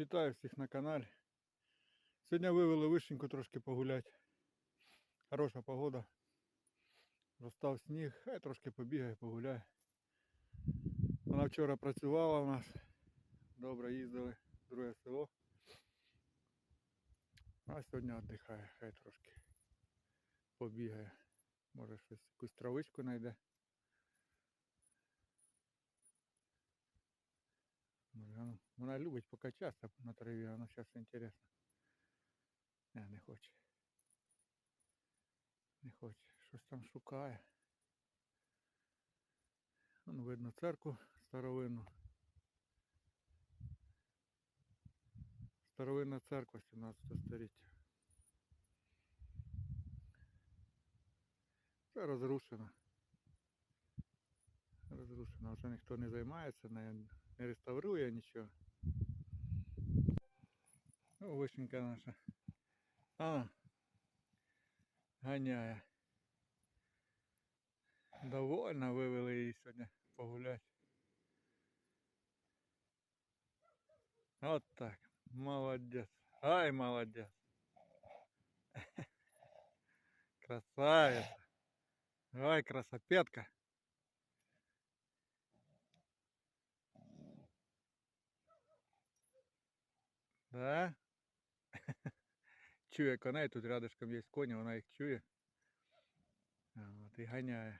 Вітаю всіх на каналі. Сьогодні вивели вишеньку трошки погуляти. Хороша погода. Розстав сніг, хай трошки побігає, погуляє. Вона вчора працювала у нас. Добре їздили в друге село. А сьогодні віддихає, хай трошки побігає. Може щось якусь травичку знайде. вона- Вона любить покачатися на траві, вона зараз інтересно. Не, не хоче. Не хоче. Щось там шукає. Вон видно церкву старовинну. Старовинна церква 17 століття. Це розрушена. Розрушена. Вже ніхто не займається, нею, не реставрує нічого. О, вишенька наша. А, ганяє. Довольно вивели її сьогодні погуляти. От так. Молодець. Ай, молодець. Красавица. Ой, красопетка. Да? Чує коней, тут рядышком є коні, вона їх чує. А, От і ганяє.